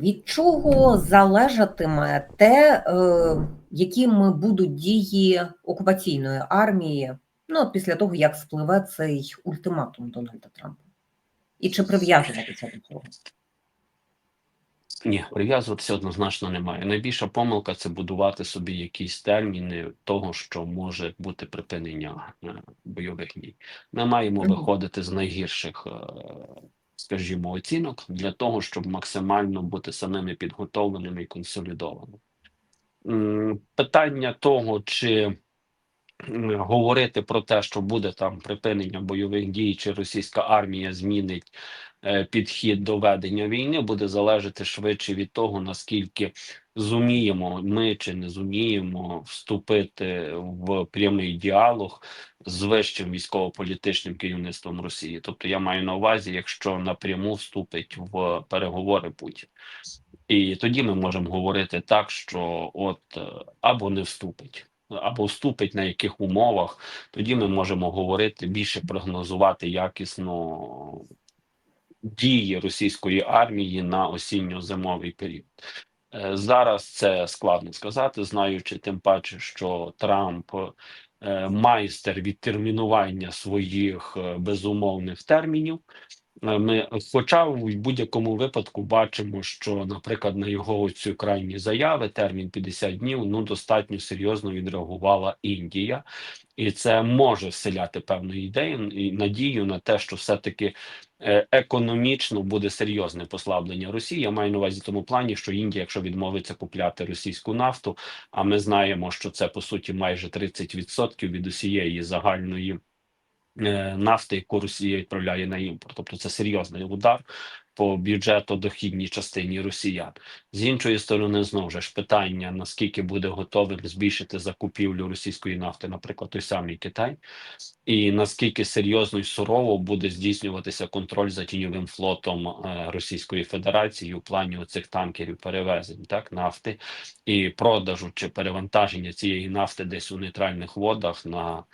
Від чого залежатиме те, е, якими будуть дії окупаційної армії ну, після того, як спливе цей ультиматум Дональда Трампа? І чи прив'язуватися до цього? Ні, прив'язуватися однозначно немає. Найбільша помилка це будувати собі якісь терміни того, що може бути припинення е, бойових дій. Ми маємо виходити з найгірших, е, скажімо, оцінок для того, щоб максимально бути самими підготовленими і консолідованими. Питання того, чи говорити про те, що буде там припинення бойових дій, чи російська армія змінить е, підхід до ведення війни, буде залежати швидше від того, наскільки зуміємо ми чи не зуміємо вступити в прямий діалог з вищим військово-політичним керівництвом Росії. Тобто я маю на увазі, якщо напряму вступить в переговори Путін. І тоді ми можемо говорити так, що от е, або не вступить, або вступить на яких умовах, тоді ми можемо говорити більше прогнозувати якісно дії російської армії на осінньо-зимовий період. Е, Зараз це складно сказати, знаючи тим паче, що Трамп е, майстер відтермінування своїх е, безумовних термінів. Е, Ми, хоча в будь-якому випадку бачимо, що, наприклад, на його цю крайні заяви термін 50 днів ну достатньо серйозно відреагувала Індія, і це може вселяти певну ідею і надію на те, що все-таки е, економічно буде серйозне послаблення Росії. Я маю на увазі в тому плані, що Індія, якщо відмовиться купляти російську нафту, а ми знаємо, що це по суті майже 30% від усієї загальної е, нафти, яку Росія відправляє на імпорт. Тобто це серйозний удар по бюджету дохідній частині росіян. З іншої сторони, знову ж питання: наскільки буде готовим збільшити закупівлю російської нафти, наприклад, той самий Китай, і наскільки серйозно і сурово буде здійснюватися контроль за тіньовим флотом е, Російської Федерації у плані оцих танкерів перевезень, так нафти і продажу чи перевантаження цієї нафти десь у нейтральних водах на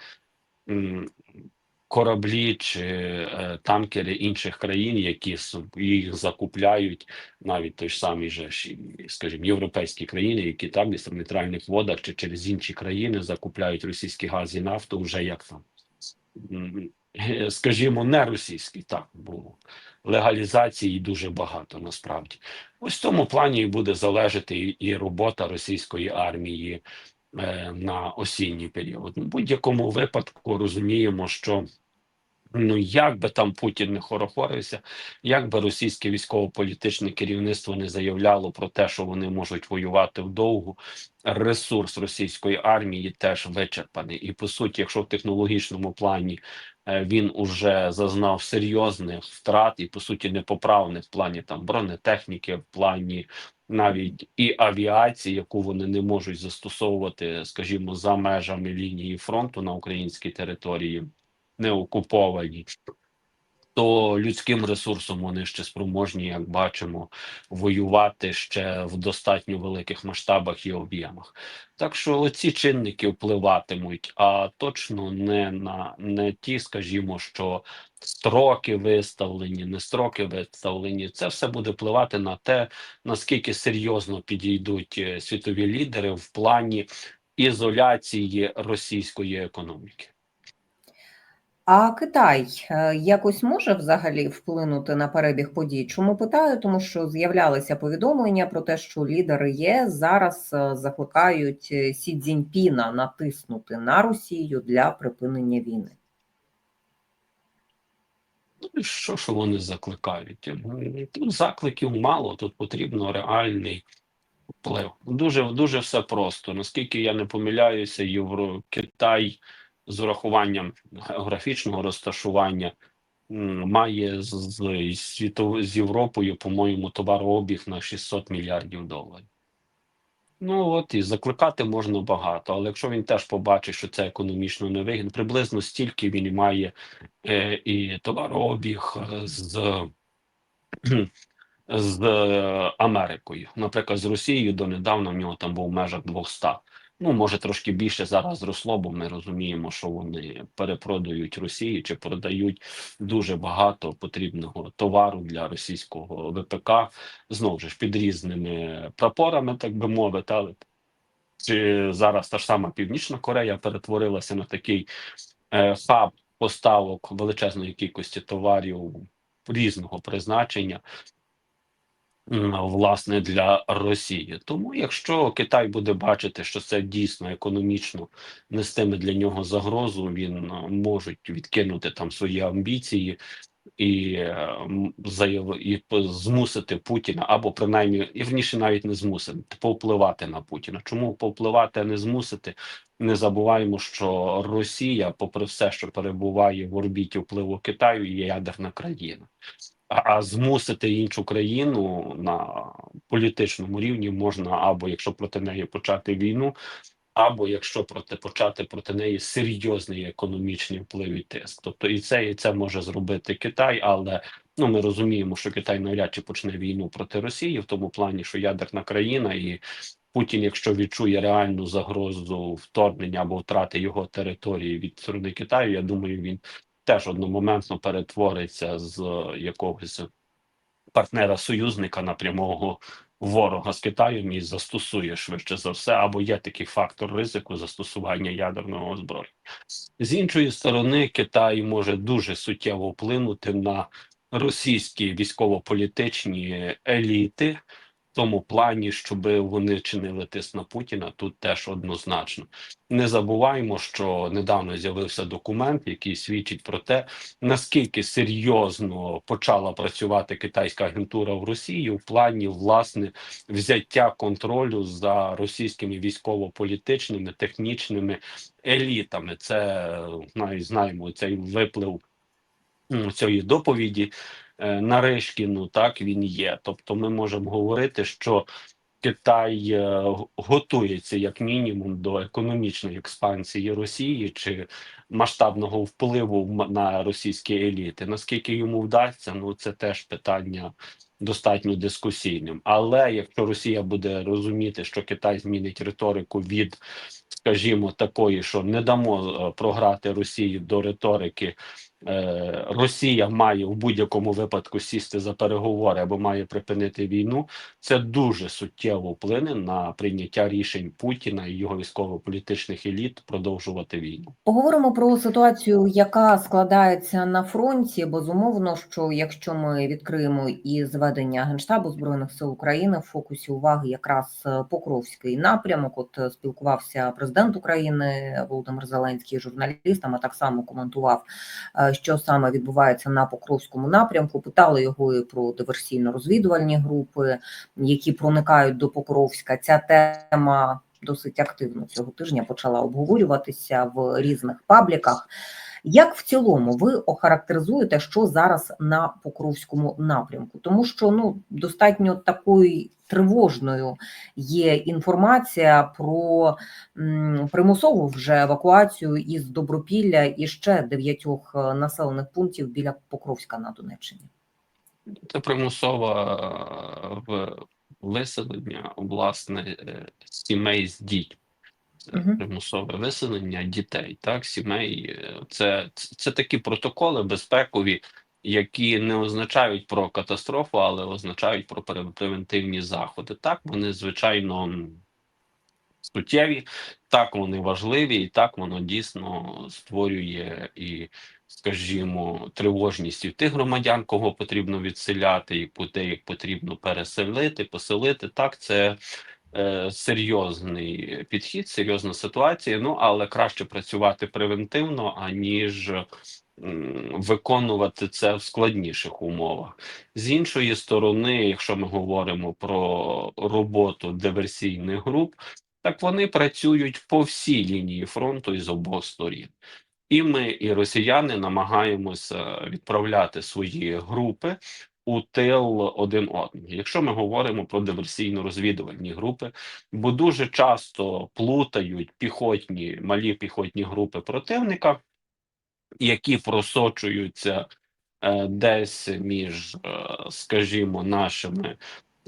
кораблі чи е, танкери інших країн, які їх закупляють, навіть той ж самий же, скажімо, європейські країни, які десь в нейтральних водах чи через інші країни закупляють російський газ і нафту, вже як там, е, скажімо, не російський, так, бо легалізації дуже багато насправді. Ось в цьому плані буде залежати і, робота російської армії е, на осінній період. В будь-якому випадку розуміємо, що ну як би там Путін не хорохорився, як би російське військово-політичне керівництво не заявляло про те, що вони можуть воювати вдовгу, ресурс російської армії теж вичерпаний. І по суті, якщо в технологічному плані е, він уже зазнав серйозних втрат і по суті непоправних в плані там бронетехніки, в плані навіть і авіації, яку вони не можуть застосовувати, скажімо, за межами лінії фронту на українській території, не окуповані, то людським ресурсом вони ще спроможні, як бачимо, воювати ще в достатньо великих масштабах і об'ємах. Так що оці чинники впливатимуть, а точно не на не ті, скажімо, що строки виставлені, не строки виставлені. Це все буде впливати на те, наскільки серйозно підійдуть е, світові лідери в плані ізоляції російської економіки. А Китай е, якось може взагалі вплинути на перебіг подій? Чому питаю? Тому що з'являлися повідомлення про те, що лідери ЄС зараз е, закликають е, Сі Цзіньпіна натиснути на Росію для припинення війни. Ну, що ж вони закликають? Тут закликів мало, тут потрібно реальний вплив. Дуже дуже все просто. Наскільки я не помиляюся, Євро Китай з урахуванням географічного розташування має з, з, світов- з Європою, по-моєму, товарообіг на 600 мільярдів доларів. Ну от і закликати можна багато, але якщо він теж побачить, що це економічно невигідно, приблизно стільки він має е, і товарообіг е, з, з Америкою. Наприклад, з Росією донедавна в нього там був в межах 200 Ну, може, трошки більше зараз зросло, бо ми розуміємо, що вони перепродають Росії чи продають дуже багато потрібного товару для російського ВПК, знову ж під різними прапорами, так би мовити. Але чи зараз та ж сама Північна Корея перетворилася на такий е, хаб поставок величезної кількості товарів різного призначення, власне, для Росії. Тому, якщо Китай буде бачити, що це дійсно економічно нестиме для нього загрозу, він е, можуть відкинути там свої амбіції. І е, заяви і змусити Путіна, або принаймні і вірніше навіть не змусити повпливати на Путіна. Чому повпливати, а не змусити? Не забуваємо, що Росія, попри все, що перебуває в орбіті впливу Китаю, є ядерна країна. А, змусити іншу країну на політичному рівні можна або якщо проти неї почати війну, або якщо проти почати проти неї серйозний економічний вплив і тиск. Тобто і це і це може зробити Китай, але ну ми розуміємо, що Китай навряд чи почне війну проти Росії в тому плані, що ядерна країна і. Путін, якщо відчує реальну загрозу вторгнення або втрати його території від сторони Китаю, я думаю, він теж одномоментно перетвориться з якогось партнера союзника на прямого ворога з Китаєм і застосує швидше за все, або є такий фактор ризику застосування ядерного озброєння. З іншої сторони, Китай може дуже суттєво вплинути на російські військово-політичні еліти. Тому плані, щоб вони чинили тиск на Путіна, тут теж однозначно. Не забуваємо, що недавно з'явився документ, який свідчить про те, наскільки серйозно почала працювати китайська агентура в Росії в плані власне взяття контролю за російськими військово-політичними технічними елітами. Це навіть знаємо цей виплив цієї доповіді е, Нарешкіну. Так він є. Тобто, ми можемо говорити, що Китай е, готується як мінімум до економічної експансії Росії чи масштабного впливу на російські еліти. Наскільки йому вдасться, ну це теж питання достатньо дискусійним. Але якщо Росія буде розуміти, що Китай змінить риторику від, скажімо, такої, що не дамо е, програти Росії до риторики. Е, Росія має в будь-якому випадку сісти за переговори або має припинити війну. Це дуже суттєво вплине на прийняття рішень Путіна і його військово-політичних еліт продовжувати війну. Поговоримо про ситуацію, яка складається на фронті. Безумовно, що якщо ми відкриємо і зведення Генштабу збройних сил України в фокусі уваги якраз е, Покровський напрямок. От е, спілкувався президент України Володимир Зеленський журналістами, так само коментував, що саме відбувається на Покровському напрямку. Питали його і про диверсійно-розвідувальні групи, які проникають до Покровська. Ця тема досить активно цього тижня почала обговорюватися в різних пабліках. Як в цілому ви охарактеризуєте, що зараз на Покровському напрямку? Тому що ну достатньо такою тривожною є інформація про примусову вже евакуацію із Добропілля і ще дев'ятьох е, населених пунктів біля Покровська на Донеччині. Це примусове в виселення власне е, сімей з дітьми. Примусове виселення дітей, так, сімей. Це, це, такі протоколи безпекові, які не означають про катастрофу, але означають про пре- превентивні заходи. Так, вони звичайно суттєві, так вони важливі, і так воно дійсно створює і, скажімо, тривожність і тих громадян, кого потрібно відселяти, і те, потрібно переселити, поселити. Так, це е, серйозний підхід, серйозна ситуація. Ну але краще працювати превентивно, аніж виконувати це в складніших умовах. З іншої сторони, якщо ми говоримо про роботу диверсійних груп, так вони працюють по всій лінії фронту і з обох сторін. І ми, і росіяни намагаємося відправляти свої групи у тил один одного. Якщо ми говоримо про диверсійно-розвідувальні групи, бо дуже часто плутають піхотні малі піхотні групи противника, які просочуються е, десь між, е, скажімо, нашими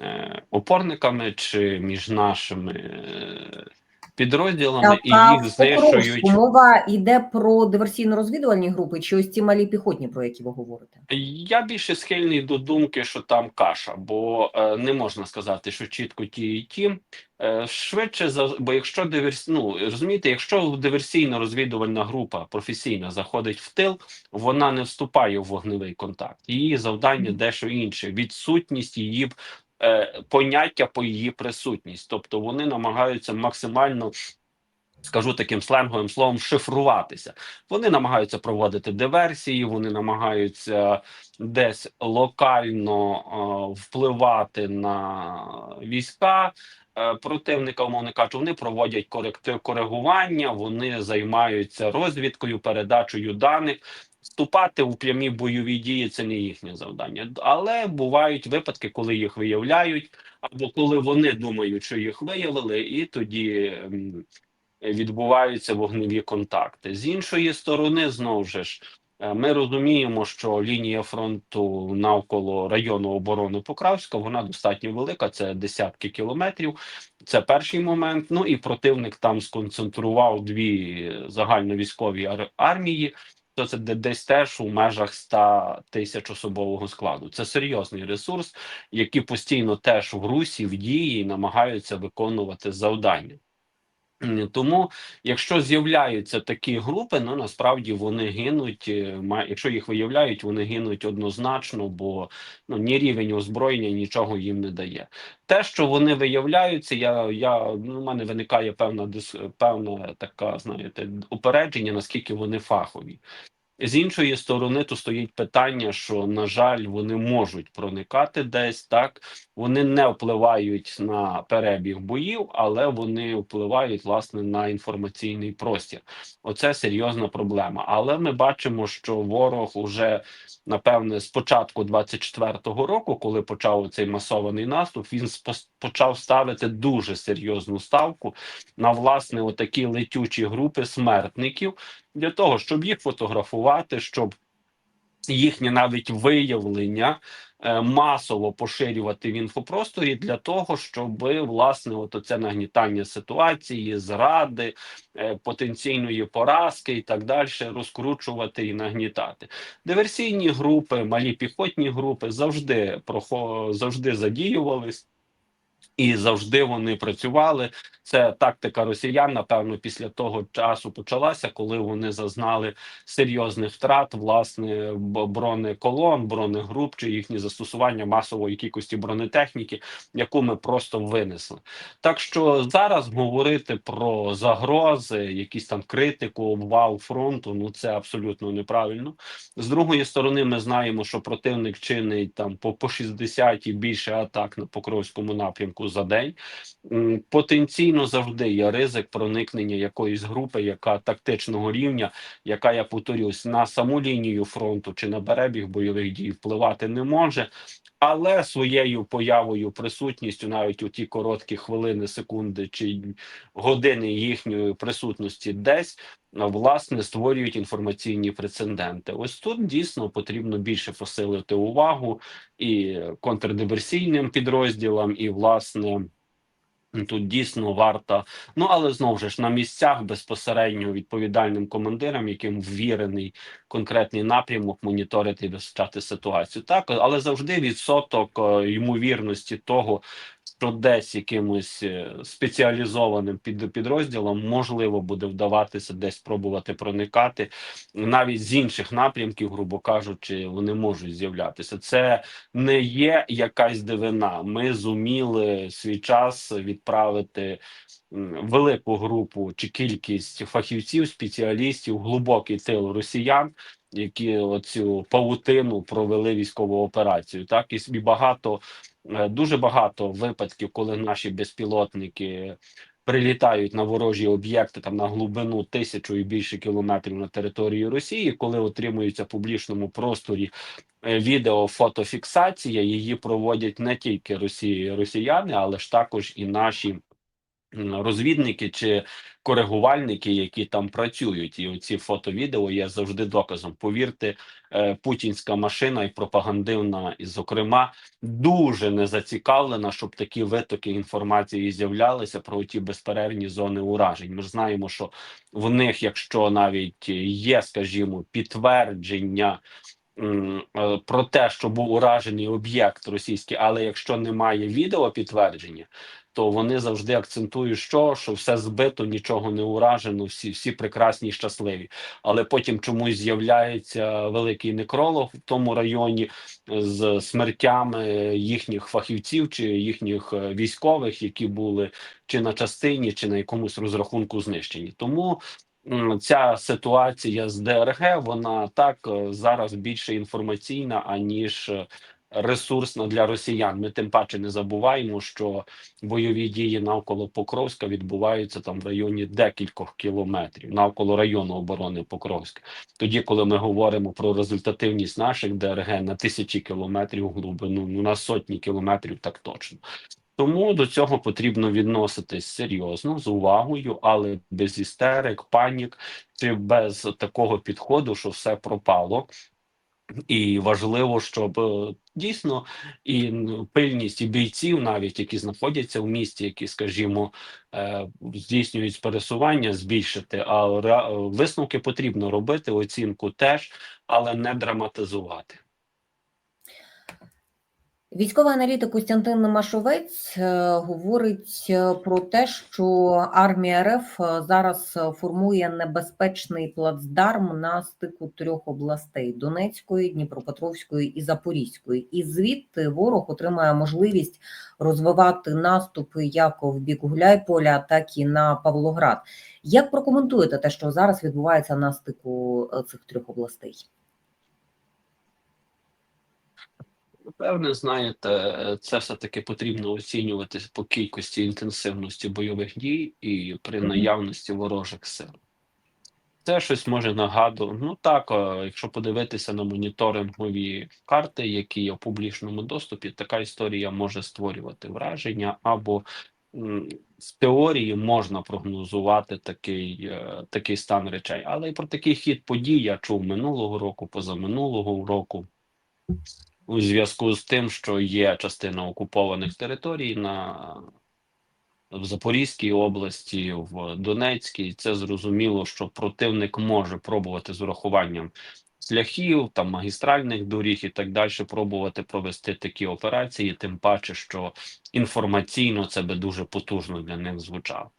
е, опорниками чи між нашими е, підрозділами і їх знищують. мова йде про диверсійно-розвідувальні групи, чи ось ці малі піхотні, про які ви говорите? Я більше схильний до думки, що там каша, бо е, не можна сказати, що чітко ті і ті. Е, швидше за бо якщо диверс... ну, розумієте, якщо диверсійно-розвідувальна група професійна заходить в тил, вона не вступає в вогневий контакт. Її завдання дещо інше. Відсутність її поняття по її присутність. Тобто вони намагаються максимально. Скажу таким сленговим словом, шифруватися. Вони намагаються проводити диверсії, вони намагаються десь локально е, впливати на війська е, противника, умовно кажучи, вони проводять коректив коригування, вони займаються розвідкою, передачею даних. Вступати у прямі бойові дії це не їхнє завдання, але бувають випадки, коли їх виявляють, або коли вони думають, що їх виявили, і тоді. відбуваються вогневі контакти. З іншої сторони, знову ж е, ми розуміємо, що лінія фронту навколо району оборони Покровська вона достатньо велика. Це десятки кілометрів. Це перший момент. Ну і противник там сконцентрував дві загальновійськові армії. То це де- десь теж у межах 100 тисяч особового складу. Це серйозний ресурс, який постійно теж в русі в дії намагаються виконувати завдання. Тому, якщо з'являються такі групи, ну насправді вони гинуть. е, Якщо їх виявляють, вони гинуть однозначно, бо ну ні рівень озброєння нічого їм не дає. Те, що вони виявляються, я я ну, у мене виникає певна дис, певна така, знаєте, упередження, наскільки вони фахові. З іншої сторони, то стоїть питання, що на жаль, вони можуть проникати десь так. Вони не впливають на перебіг боїв, але вони впливають власне на інформаційний простір. Оце серйозна проблема. Але ми бачимо, що ворог уже напевне з початку 24-го року, коли почав цей масований наступ, він почав ставити дуже серйозну ставку на власне отакі летючі групи смертників для того, щоб їх фотографувати, щоб їхнє навіть виявлення масово поширювати в інфопросторі для того, щоб власне от це нагнітання ситуації, зради, е, потенційної поразки і так далі розкручувати і нагнітати. Диверсійні групи, малі піхотні групи завжди завжди задіювались. І завжди вони працювали. Це тактика росіян, напевно, після того часу почалася, коли вони зазнали серйозних втрат власне бронеколон, бронегруп чи їхні застосування масової кількості бронетехніки, яку ми просто винесли. Так що зараз говорити про загрози, якісь там критику, обвал фронту, ну це абсолютно неправильно. З другої сторони, ми знаємо, що противник чинить там по, по 60 і більше атак на Покровському напрямку за день. Потенційно завжди є ризик проникнення якоїсь групи, яка тактичного рівня, яка я повторюсь, на саму лінію фронту чи на перебіг бойових дій впливати не може. Але своєю появою, присутністю, навіть у ті короткі хвилини, секунди чи години їхньої присутності десь власне створюють інформаційні прецеденти. Ось тут дійсно потрібно більше посилити увагу і контрдиверсійним підрозділам, і власне. Тут дійсно варто, ну але знову ж на місцях безпосередньо відповідальним командирам, яким ввірений конкретний напрямок, моніторити і вивчати ситуацію. Так, але завжди відсоток е, ймовірності того, що десь якимось е, спеціалізованим під підрозділом можливо буде вдаватися десь пробувати проникати, навіть з інших напрямків, грубо кажучи, вони можуть з'являтися. Це не є якась дивина. Ми зуміли свій час відправити велику групу чи кількість фахівців, спеціалістів, глибокий тил росіян. Які оцю павутину провели військову операцію, так і багато дуже багато випадків, коли наші безпілотники прилітають на ворожі об'єкти там на глибину тисячу і більше кілометрів на території Росії, коли отримуються в публічному просторі е, відео, фотофіксація, її проводять не тільки Росії, росіяни, але ж також і наші розвідники чи коригувальники, які там працюють, і оці фото-відео є завжди доказом. Повірте, е, путінська машина і пропагандивна, і зокрема, дуже не зацікавлена, щоб такі витоки інформації з'являлися про ті безперервні зони уражень. Ми ж знаємо, що в них, якщо навіть є, скажімо, підтвердження. е, Про те, що був уражений об'єкт російський, але якщо немає відео підтвердження, то вони завжди акцентують, що, що все збито, нічого не уражено, всі, всі прекрасні щасливі. Але потім чомусь з'являється великий некролог в тому районі з смертями їхніх фахівців чи їхніх е, військових, які були чи на частині, чи на якомусь розрахунку знищені. Тому ця ситуація з ДРГ вона так е, зараз більше інформаційна, аніж ресурсна для росіян. Ми тим паче не забуваємо, що бойові дії навколо Покровська відбуваються там в районі декількох кілометрів навколо району оборони Покровська. Тоді, коли ми говоримо про результативність наших ДРГ на тисячі кілометрів глибину, ну на сотні кілометрів, так точно. Тому до цього потрібно відноситись серйозно з увагою, але без істерик, панік чи без такого підходу, що все пропало. І важливо, щоб е, дійсно і пильність і бійців, навіть які знаходяться в місті, які, скажімо, е, здійснюють пересування, збільшити. А висновки потрібно робити, оцінку теж, але не драматизувати. Військовий аналітик Костянтин Машовець е, говорить е, про те, що армія РФ е, зараз формує небезпечний плацдарм на стику трьох областей: Донецької, Дніпропетровської і Запорізької. І звідти ворог отримає можливість розвивати наступи як в бік Гуляйполя, так і на Павлоград. Як прокоментуєте те, що зараз відбувається на стику цих трьох областей? Певне, знаєте, це все-таки потрібно оцінювати по кількості інтенсивності бойових дій і при наявності ворожих сил. Це щось може нагадувати. Ну так, е, якщо подивитися на моніторингові карти, які є в публічному доступі, така історія може створювати враження, або в теорії можна прогнозувати такий, е, такий стан речей. Але і про такий хід подій я чув минулого року, позаминулого року у зв'язку з тим, що є частина окупованих територій на в Запорізькій області, в Донецькій. Це зрозуміло, що противник може пробувати з урахуванням шляхів, там магістральних доріг і так далі, пробувати провести такі операції, тим паче, що інформаційно це би дуже потужно для них звучало.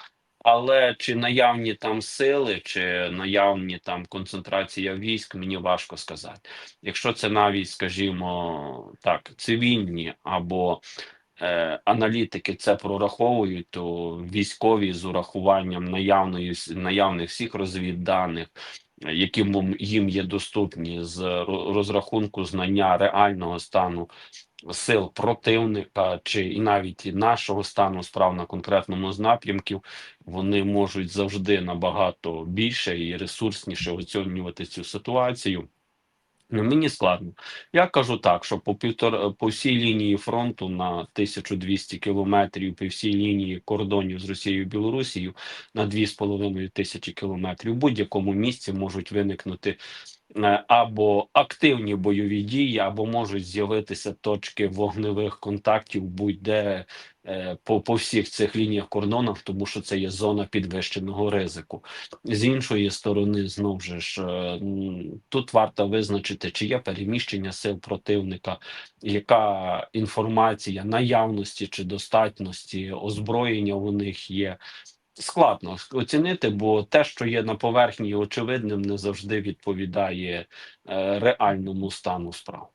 Але чи наявні там сили, чи наявні там концентрація військ, мені важко сказати. Якщо це навіть, скажімо так, цивільні або е, аналітики це прораховують, то військові з урахуванням наявної наявних всіх розвідданих, які їм є доступні з розрахунку знання реального стану сил противника, чи і навіть нашого стану справ на конкретному з напрямків, вони можуть завжди набагато більше і ресурсніше оцінювати цю ситуацію. Ну, мені складно. Я кажу так, що по півтора по всій лінії фронту на 1200 кілометрів, по всій лінії кордонів з Росією і Білорусією на 2,5 тисячі кілометрів в будь-якому місці можуть виникнути або активні бойові дії, або можуть з'явитися точки вогневих контактів будь-де е, по, по всіх цих лініях кордонах, тому що це є зона підвищеного ризику. З іншої сторони, знову ж, е, тут варто визначити, чи є переміщення сил противника, яка інформація наявності чи достатності озброєння у них є. Складно оцінити, бо те, що є на поверхні, очевидним, не завжди відповідає е, реальному стану справ.